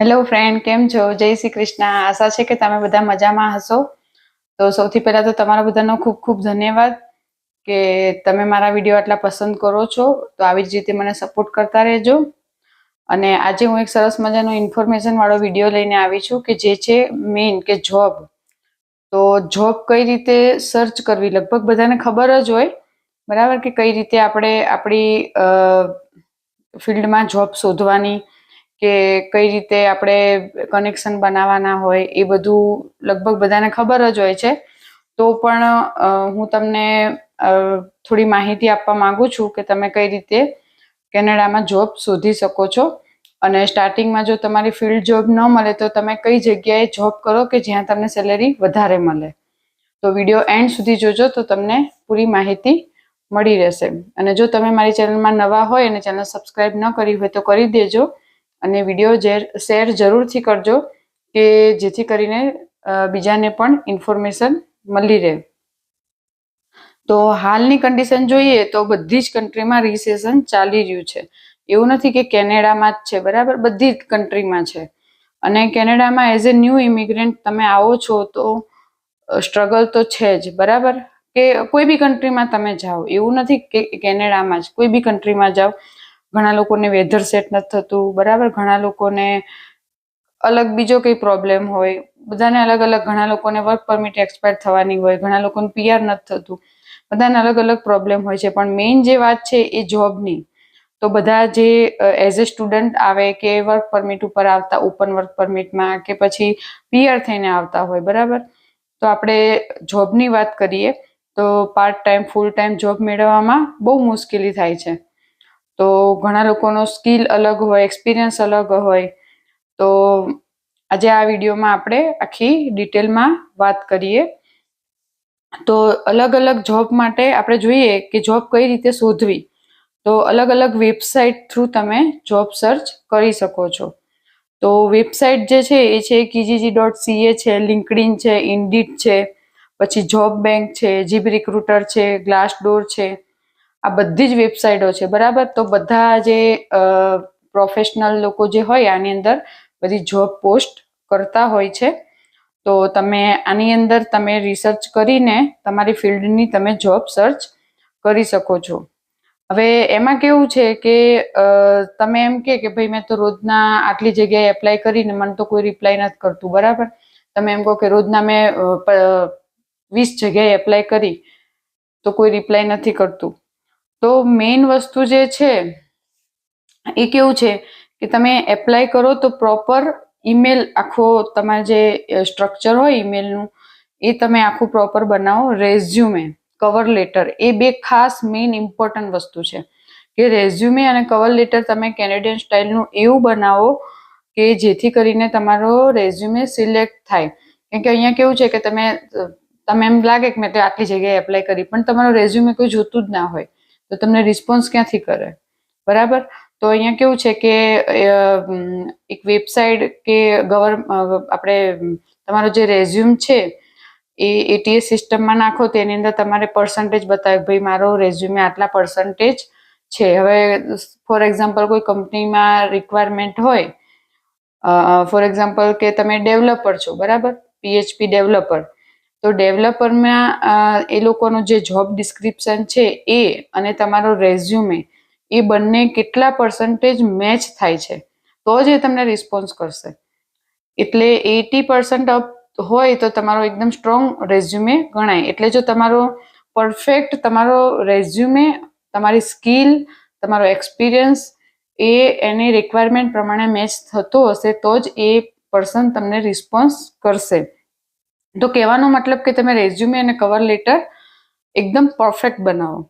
Hello friend કેમ છો? જય શ્રી કૃષ્ણ. આશા છે કે તમે બધા મજામાં હશો. તો સૌથી પહેલા તો તમારા બધાનો ખૂબ ખૂબ ધન્યવાદ કે તમે મારા વીડિયો આટલા પસંદ કરો છો. તો આવી જ રીતે મને સપોર્ટ કરતા રહેજો. અને આજે હું એક સરસ મજાનો ઇન્ફોર્મેશન વાળો વીડિયો લઈને આવી છું કે જે છે મેઇન કે જોબ તો જોબ કઈ રીતે સર્ચ કરવી? લગભગ બધાને ખબર જ હોય. બરાબર? કે કઈ રીતે આપણે આપણી ફિલ્ડમાં જોબ શોધવાની કે કઈ રીતે આપણે કનેક્શન બનાવવાના હોય એ બધું લગભગ બધાને ખબર જ હોય છે. તો પણ હું તમને થોડી માહિતી આપવા માંગુ છું કે તમે કઈ રીતે કેનેડામાં જોબ શોધી શકો છો. અને સ્ટાર્ટિંગમાં જો તમારી ફિલ્ડ જોબ ન મળે તો તમે કઈ જગ્યાએ જોબ કરો કે જ્યાં તમને સેલેરી વધારે મળે. તો વીડિયો એન્ડ સુધી જોજો તો તમને પૂરી માહિતી મળી રહેશે. અને જો તમે મારી ચેનલમાં નવા હોય અને ચેનલ સબસ્ક્રાઈબ ન કરી હોય તો કરી દેજો. અને વીડિયો શેર જરૂરથી કરજો કે જેથી કરીને બીજાને પણ ઇન્ફોર્મેશન મળી રહે. તો હાલની કન્ડિશન જોઈએ તો બધી જ કન્ટ્રીમાં રિસેશન ચાલી રહ્યું છે. એવું નથી કે કેનેડામાં જ છે, બરાબર? બધી જ કન્ટ્રીમાં છે. અને કેનેડામાં એઝ એ ન્યૂ ઇમિગ્રન્ટ તમે આવો છો તો સ્ટ્રગલ તો છે જ, બરાબર? કે કોઈ બી કન્ટ્રીમાં તમે જાઓ, એવું નથી કે કેનેડામાં જ, કોઈ બી કન્ટ્રીમાં જાઓ ઘણા લોકોને વેધર સેટ નથી થતું, બરાબર? ઘણા લોકોને અલગ બીજો કઈ પ્રોબ્લેમ હોય. બધાને અલગ અલગ, ઘણા લોકોને વર્ક પરમિટ એક્સપાયર થવાની હોય, ઘણા લોકોને પીઆર નથી થતું. બધાને અલગ અલગ પ્રોબ્લેમ હોય છે. પણ મેઇન જે વાત છે એ જોબની તો બધા જે એઝ એ સ્ટુડન્ટ આવે કે વર્ક પરમિટ ઉપર આવતા ઓપન વર્ક પરમિટમાં કે પછી પીઆર થઈને આવતા હોય, બરાબર? તો આપણે જોબની વાત કરીએ તો part time full time job મેળવવામાં બહુ મુશ્કેલી થાય છે. તો ઘણા લોકોનો સ્કિલ અલગ હોય, એક્સપિરિયન્સ અલગ હોય. તો આજે આ વિડીયોમાં આપણે આખી ડિટેલમાં વાત કરીએ. તો અલગ અલગ જોબ માટે આપણે જોઈએ કે જોબ કઈ રીતે શોધવી. તો અલગ અલગ વેબસાઇટ થ્રુ તમે જોબ સર્ચ કરી શકો છો. તો વેબસાઇટ જે છે એ છે કીજીજી ડોટ સીએ છે લિંકડિન છે, ઇન્ડિટ છે, પછી જોબ બેંક છે, જીબ રિક્રુટર છે ગ્લાસ ડોર છે. આ બધી જ વેબસાઇટો છે, બરાબર? તો બધા જે પ્રોફેશનલ લોકો જે હોય આની અંદર બધી જોબ પોસ્ટ કરતા હોય છે. તો તમે આની અંદર તમે રિસર્ચ કરીને તમારી ફિલ્ડની તમે જોબ સર્ચ કરી શકો છો. હવે એમાં કેવું છે કે તમે એમ કે ભાઈ મેં તો રોજના આટલી જગ્યાએ એપ્લાય કરીને મને તો કોઈ રિપ્લાય નથી કરતું, બરાબર? તમે એમ કહો કે રોજના મેં વીસ જગ્યાએ એપ્લાય કરી તો કોઈ રિપ્લાય નથી કરતું. તો મેઇન વસ્તુ જે છે, એ કેવું છે કે તમે એપ્લાય કરો તો પ્રોપર ઈમેલ આખો તમારે જે સ્ટ્રક્ચર હોય ઈમેલનું એ તમે આખું પ્રોપર બનાવો રેઝ્યુમે કવર લેટર એ બે ખાસ મેઇન ઇમ્પોર્ટન્ટ વસ્તુ છે. કે રેઝ્યુમે અને કવર લેટર તમે કેનેડિયન સ્ટાઇલનું એવું બનાવો કે જેથી કરીને તમારો રેઝ્યુમે સિલેક્ટ થાય. કેમ કે અહીંયા કેવું છે કે તમે તમે એમ લાગે કે મેં તો આટલી જગ્યાએ એપ્લાય કરી, પણ તમારો રેઝ્યુમે કોઈ જોતું જ ના હોય. તો તમને રિસ્પોન્સ ક્યાંથી કરે? બરાબર? તો અહીંયા કેવું છે કે એક વેબસાઇટ કે ગવર આપણે તમારો જે રેઝ્યુમ છે, એ એટીએસ સિસ્ટમમાં નાખો, તેની અંદર તમારે પર્સન્ટેજ બતાવે, ભાઈ, મારો રેઝ્યુમે આટલા પર્સન્ટેજ છે. હવે ફોર એક્ઝામ્પલ કોઈ કંપનીમાં રિક્વાયરમેન્ટ હોય ફોર એક્ઝામ્પલ કે તમે ડેવલપર છો, બરાબર? પીએચપી ડેવલપર તો ડેવલપરમાં એ લોકોનું જે જોબ ડિસ્ક્રિપ્શન છે એ અને તમારો રેઝ્યુમે એ બંને કેટલા પર્સન્ટેજ મેચ થાય છે? તો જ એ તમને રિસ્પોન્સ કરશે. એટલે એટી પર્સન્ટ હોય તો તમારો એકદમ સ્ટ્રોંગ રેઝ્યુમે ગણાય. એટલે જો તમારો પરફેક્ટ તમારો રેઝ્યુમે તમારી સ્કિલ તમારો એક્સપિરિયન્સ એ એની રિક્વાયરમેન્ટ પ્રમાણે મેચ થતો હશે તો જ એ પર્સન તમને રિસ્પોન્સ કરશે. તો કહેવાનો મતલબ કે તમે રેઝ્યુમે અને કવર લેટર એકદમ પરફેક્ટ બનાવો.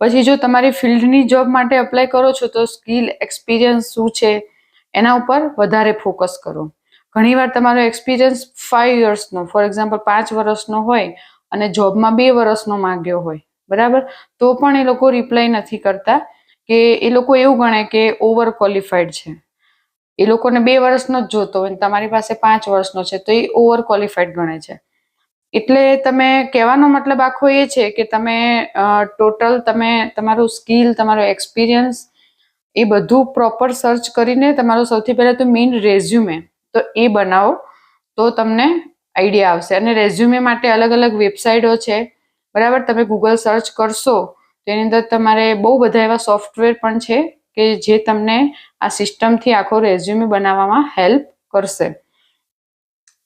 પછી જો તમારી ફિલ્ડની જોબ માટે અપ્લાય કરો છો તો સ્કિલ એક્સપિરિયન્સ શું છે એના ઉપર વધારે ફોકસ કરો. ઘણીવાર તમારો એક્સપિરિયન્સ ફાઇવ યર્સનો ફોર એક્ઝામ્પલ પાંચ વર્ષનો હોય અને જોબમાં બે વર્ષનો માંગ્યો હોય, બરાબર? તો પણ એ લોકો રિપ્લાય નથી કરતા કે એ લોકો એવું ગણે કે ઓવર ક્વોલિફાઈડ છે. એ લોકોને બે વર્ષનો જ જોતો હોય તમારી પાસે પાંચ વર્ષનો છે તો એ ઓવર ક્વોલિફાઈડ ગણે છે. એટલે તમે કહેવાનો મતલબ આખો એ છે કે તમે ટોટલ તમે તમારું સ્કિલ તમારો એક્સપિરિયન્સ એ બધું પ્રોપર સર્ચ કરીને તમારો સૌથી પહેલાં તો મેઇન રેઝ્યુમે તો એ બનાવો તો તમને આઈડિયા આવશે. અને રેઝ્યુમે માટે અલગ અલગ વેબસાઇટો છે. બરાબર? તમે ગૂગલ સર્ચ કરશો તો એની અંદર તમારે બહુ બધા એવા સોફ્ટવેર પણ છે કે જે તમને આ સિસ્ટમથી આખો રેઝ્યુમે બનાવવામાં હેલ્પ કરશે.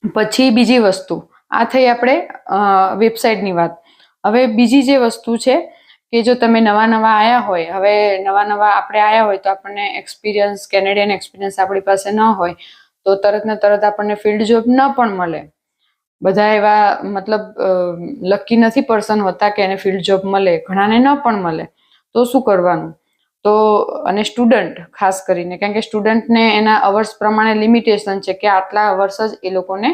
પછી બીજી વસ્તુ આ થઈ આપણે વેબસાઇટની વાત. હવે બીજી જે વસ્તુ છે કે જો તમે નવા નવા આવ્યા હોય, હવે નવા નવા આપણે આવ્યા હોય તો આપણને એક્સપિરિયન્સ કેનેડિયન એક્સપિરિયન્સ આપણી પાસે ન હોય, તો તરત ને તરત આપણને ફિલ્ડ જોબ ન પણ મળે. બધા એવા મતલબ લકી નથી પર્સન હોતા કે એને ફિલ્ડ જોબ મળે, ઘણાને ન પણ મળે. તો શું કરવાનું? તો, અને સ્ટુડન્ટ ખાસ કરીને, કારણ કે સ્ટુડન્ટને એના અવર્સ પ્રમાણે લિમિટેશન છે કે આટલા અવર્સ જ એ લોકોને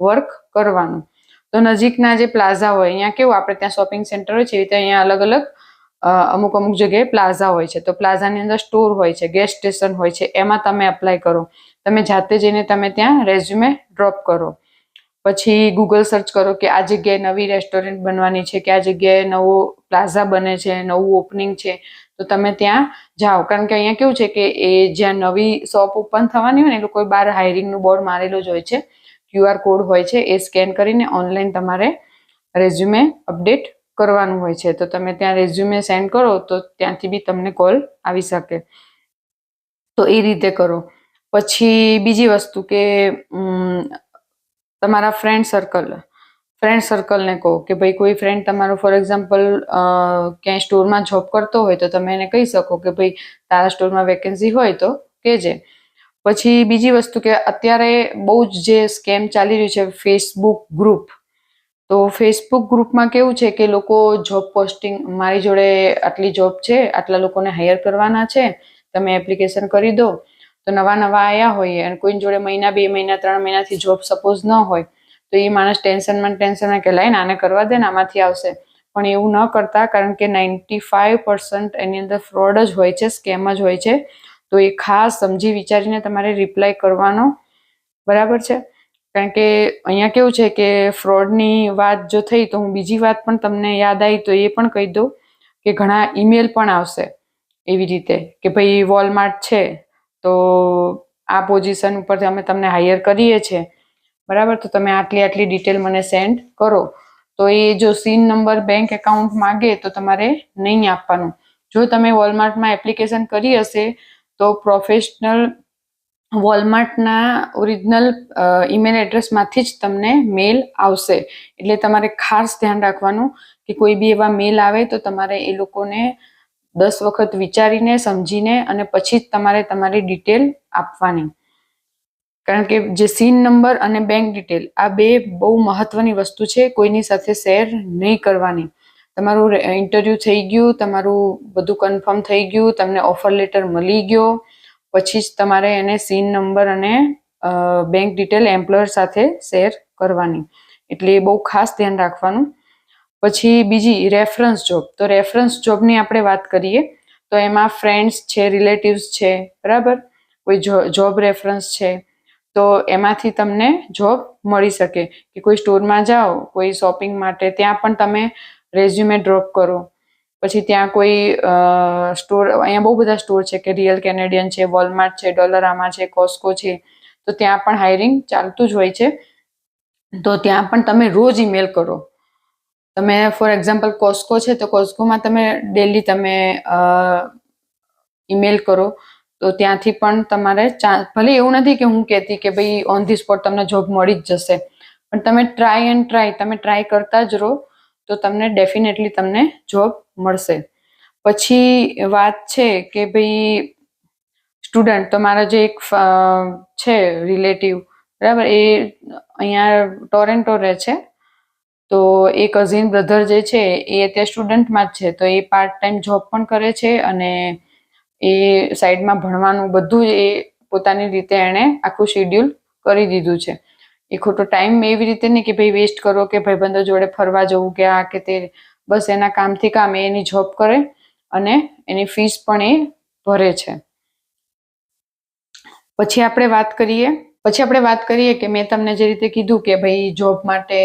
વર્ક કરવાનું. તો નજીકના જે પ્લાઝા હોય, અહીંયા કેવું આપણે ત્યાં શોપિંગ સેન્ટર હોય છે એવી રીતે અહીંયા અલગ અલગ અમુક અમુક જગ્યાએ પ્લાઝા હોય છે. તો પ્લાઝાની અંદર સ્ટોર હોય છે ગેસ સ્ટેશન હોય છે, એમાં તમે એપ્લાય કરો. તમે જાતે જઈને તમે ત્યાં રેઝ્યુમે ડ્રોપ કરો. પછી ગૂગલ સર્ચ કરો કે આ જગ્યાએ નવી રેસ્ટોરન્ટ બનવાની છે, કે આ જગ્યાએ નવો પ્લાઝા બને છે, નવું ઓપનિંગ છે, તો તમે ત્યાં જાઓ. કારણ કે અહીંયા કેવું છે કે એ જ્યાં નવી શોપ ઓપન થવાની હોય ને, એ લોકો બહાર હાયરિંગનું બોર્ડ મારેલું જ હોય છે. ક્યુઆર કોડ હોય છે, એ સ્કેન કરીને ઓનલાઈન તમારે રેઝ્યુમે અપડેટ કરવાનું હોય છે. તો તમે ત્યાં રેઝ્યુમે સેન્ડ કરો, તો ત્યાંથી બી તમને કોલ આવી શકે. તો એ રીતે કરો. પછી બીજી વસ્તુ કે તમારા ફ્રેન્ડ સર્કલ, ફ્રેન્ડ સર્કલને કહો કે ભાઈ કોઈ ફ્રેન્ડ તમારો ફોર એક્ઝામ્પલ ક્યાંય સ્ટોરમાં જોબ કરતો હોય તો તમે એને કહી શકો કે ભાઈ તારા સ્ટોરમાં વેકેન્સી હોય તો કહેજે પછી બીજી વસ્તુ કે અત્યારે બહુ જ જે સ્કેમ ચાલી રહ્યું છે ફેસબુક ગ્રુપ તો ફેસબુક ગ્રુપમાં કેવું છે કે લોકો જોબ પોસ્ટિંગ મારી જોડે આટલી જોબ છે, આટલા લોકોને હાયર કરવાના છે, તમે એપ્લિકેશન કરી દો, તો નવા નવા આવ્યા હોઈએ અને કોઈની જોડે મહિના, બે મહિના, ત્રણ મહિનાથી જોબ સપોઝ ન હોય, તો એ માણસ ટેન્શનમાં ટેન્શનમાં કે લાઈને આને કરવા દે ને આમાંથી આવશે. પણ એવું ન કરતા કારણ કે નાઇન્ટી ફાઇવ પર્સન્ટ એની અંદર ફ્રોડ જ હોય છે સ્કેમ જ હોય છે. તો એ ખાસ સમજી વિચારીને તમારે રિપ્લાય કરવાનો. બરાબર છે? કારણ કે અહીંયા કેવું છે કે ફ્રોડની વાત જો થઈ તો હું બીજી વાત પણ તમને યાદ આવી તો એ પણ કહી દઉં કે ઘણા ઈમેલ પણ આવશે એવી રીતે કે ભાઈ વોલમાર્ટ છે તો આ પોઝિશન ઉપરથી અમે તમને હાયર કરીએ છીએ. બરાબર? તો તમે આટલી આટલી ડિટેલ મને સેન્ડ કરો. તો એ જો સીન નંબર બેંક એકાઉન્ટ માગે તો તમારે નહીં આપવાનું. જો તમે વોલમાર્ટમાં એપ્લિકેશન કરી હશે તો પ્રોફેશનલ વોલમાર્ટના ઓરિજિનલ ઈમેલ એડ્રેસમાંથી જ તમને મેલ આવશે. એટલે તમારે ખાસ ધ્યાન રાખવાનું કે કોઈ બી એવા મેલ આવે તો તમારે એ લોકોને દસ વખત વિચારીને, સમજીને અને પછી જ તમારે તમારી ડિટેલ આપવાની. કારણ કે જે સીન નંબર અને બેંક ડિટેલ આ બે બહુ મહત્વની વસ્તુ છે, કોઈની સાથે શેર નહીં કરવાની. તમારું ઇન્ટરવ્યૂ થઈ ગયું, તમારું બધું કન્ફર્મ થઈ ગયું, તમને ઓફર લેટર મળી ગયો, પછી જ તમારે એને સીન નંબર અને બેંક ડિટેલ એમ્પ્લોયર સાથે શેર કરવાની. એટલે એ બહુ ખાસ ધ્યાન રાખવાનું. પછી બીજી રેફરન્સ જોબ તો રેફરન્સ જોબની આપણે વાત કરીએ, તો એમાં ફ્રેન્ડ્સ છે રિલેટિવ્સ છે, બરાબર? કોઈ જોબ રેફરન્સ છે, તો એમાંથી તમને જોબ મળી શકે. કે કોઈ સ્ટોરમાં જાઓ, કોઈ શોપિંગ માટે, ત્યાં પણ તમે રેઝ્યુમે ડ્રોપ કરો. પછી ત્યાં કોઈ સ્ટોર, અહીંયા બહુ બધા સ્ટોર છે કે રિયલ કેનેડિયન છે વોલમાર્ટ છે ડોલરામા છે કોસ્કો છે. તો ત્યાં પણ હાયરિંગ ચાલતું જ હોય છે. તો ત્યાં પણ તમે રોજ ઈમેલ કરો. તમે ફોર એક્ઝામ્પલ કોસ્કો છે, તો કોસ્કોમાં તમે ડેલી તમે ઈમેલ કરો. તો ત્યાંથી પણ તમારે ચાન્સ ભલે એવું નથી કે હું કહેતી કે ભાઈ ઓન ધી સ્પોટ તમને જોબ મળી જ જશે. પણ તમે ટ્રાય એન્ડ ટ્રાય તમે ટ્રાય કરતા જ રહો. તો તમને ડેફિનેટલી તમને જોબ મળશે. પછી વાત છે કે ભાઈ સ્ટુડન્ટ તો મારા જે એક છે રિલેટિવ બરાબર? એ અહીંયા ટોરેન્ટો રહે છે. તો એ કઝિન બ્રધર જે છે, એ અત્યારે સ્ટુડન્ટમાં જ છે. તો એ પાર્ટ ટાઈમ જોબ પણ કરે છે અને એ સાઈડમાં ભણવાનું બધું એ પોતાની રીતે એણે આખું શેડ્યુલ કરી દીધું છે. એ ખોટો ટાઈમ એવી રીતે નહીં કે ભાઈ વેસ્ટ કરો કે ભાઈબંધો જોડે ફરવા જવું કે આ કે તે, બસ એના કામથી કામ એ એની જોબ કરે અને એની ફીસ પણ એ ભરે છે. પછી આપણે વાત કરીએ, પછી આપણે વાત કરીએ કે મેં તમને જે રીતે કીધું કે ભાઈ જોબ માટે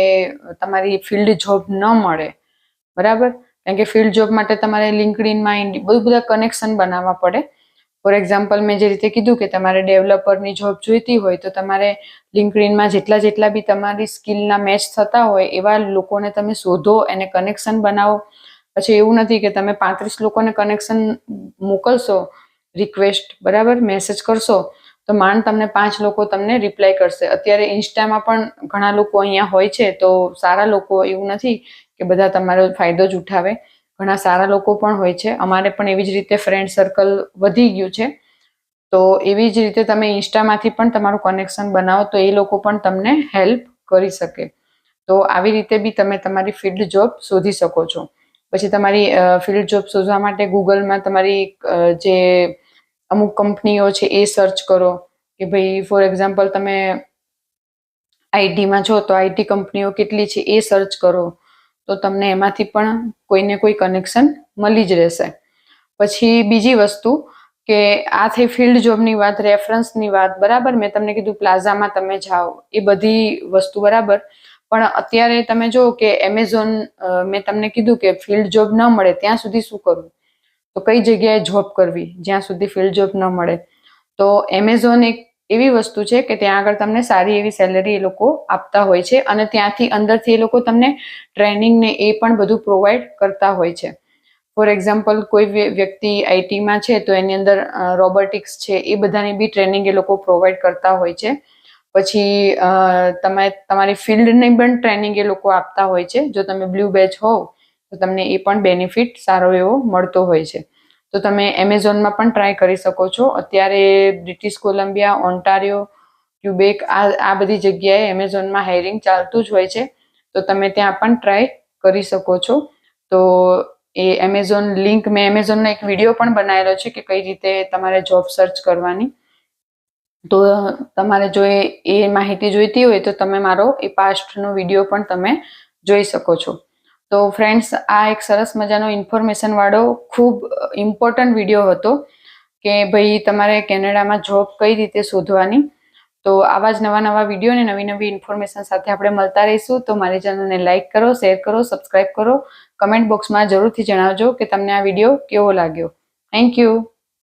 તમારી ફિલ્ડ જોબ ન મળે, બરાબર? કારણ કે ફિલ્ડ જોબ માટે તમારે લિંકડિનમાં બધું બધા કનેક્શન બનાવવા પડે. ફોર એક્ઝામ્પલ મેં જે રીતે કીધું કે તમારે ડેવલપરની જોબ જોઈતી હોય તો તમારે લિંકડિનમાં જેટલા જેટલા બી તમારી સ્કિલના મેચ થતા હોય એવા લોકોને તમે શોધો એને કનેક્શન બનાવો. પછી એવું નથી કે તમે પાંત્રીસ લોકોને કનેક્શન મોકલશો રિક્વેસ્ટ બરાબર મેસેજ કરશો, તો માંડ તમને પાંચ લોકો તમને રિપ્લાય કરશે. અત્યારે ઇન્સ્ટામાં પણ ઘણા લોકો અહીંયા હોય છે, તો સારા લોકો એવું નથી કે બધા તમારો ફાયદો જ ઉઠાવે. ઘણા સારા લોકો પણ હોય છે. અમારે પણ એવી જ રીતે ફ્રેન્ડ સર્કલ વધી ગયું છે. તો એવી જ રીતે તમે ઇન્સ્ટામાંથી પણ તમારું કનેક્શન બનાવો તો એ લોકો પણ તમને હેલ્પ કરી શકે. તો આવી રીતે બી તમે તમારી ફિલ્ડ જોબ શોધી શકો છો. પછી તમારી ફિલ્ડ જોબ શોધવા માટે ગૂગલમાં તમારી જે અમુક કંપનીઓ છે એ સર્ચ કરો. કે ભાઈ ફોર એક્ઝામ્પલ તમે આઈટીમાં છો તો આઈટી કંપનીઓ કેટલી છે એ સર્ચ કરો. તો તમને એમાંથી પણ કોઈને કોઈ કનેક્શન મળી જ રહેશે. પછી બીજી વસ્તુ કે આ થઈ ફિલ્ડ જોબની વાત રેફરન્સની વાત, બરાબર? મેં તમને કીધું પ્લાઝામાં તમે જાઓ, એ બધી વસ્તુ બરાબર. પણ અત્યારે તમે જો કે એમેઝોન મેં તમને કીધું કે ફિલ્ડ જોબ ન મળે, ત્યાં સુધી શું કરવું તો કઈ જગ્યાએ જોબ કરવી? જ્યાં સુધી ફિલ્ડ જોબ ન મળે. તો એમેઝોન એક એવી વસ્તુ છે કે ત્યાં આગળ તમને સારી એવી સેલરી એ લોકો આપતા હોય છે અને ત્યાંથી અંદરથી એ લોકો તમને ટ્રેનિંગ ને એ પણ બધું પ્રોવાઈડ કરતા હોય છે. ફોર એક્ઝામ્પલ કોઈ વ્ય- વ્યક્તિ આઈટીમાં છે તો એની અંદર રોબોટિક્સ છે એ બધાની બી ટ્રેનિંગ એ લોકો પ્રોવાઈડ કરતા હોય છે. પછી તમે, તમારી ફિલ્ડની પણ ટ્રેનિંગ એ લોકો આપતા હોય છે. જો તમે બ્લુ બેચ હોવ તો તમને એ પણ બેનિફિટ સારો એવો મળતો હોય છે. તો તમે એમેઝોનમાં પણ ટ્રાય કરી શકો છો. અત્યારે બ્રિટિશ કોલંબિયા, ઓન્ટારિયો, ક્યુબેક આ આ બધી જગ્યાએ એમેઝોનમાં હાયરિંગ ચાલતું જ હોય છે. તો તમે ત્યાં પણ ટ્રાય કરી શકો છો. તો એ એમેઝોન લિંક મેં એમેઝોનનો એક વીડિયો પણ બનાવેલો છે કે કઈ રીતે તમારે જોબ સર્ચ કરવાની. તો તમારે જો એ માહિતી જોઈતી હોય તો તમે મારો એ પાસ્ટનો વીડિયો પણ તમે જોઈ શકો છો. તો ફ્રેન્ડ્સ આ એક સરસ મજાનો ઇન્ફોર્મેશન વાળો ખૂબ ઇમ્પોર્ટન્ટ વીડિયો હતો કે ભાઈ તમારે કેનેડામાં જોબ કઈ રીતે શોધવાની. તો આવા જ નવા નવા વીડિયો અને નવી નવી ઇન્ફોર્મેશન સાથે આપણે મળતા રહીશું. તો મારી ચેનલને લાઇક કરો શેર કરો સબસ્ક્રાઇબ કરો. કમેન્ટ બોક્સમાં જરૂરથી જણાવજો કે તમને આ વીડિયો કેવો લાગ્યો. Thank you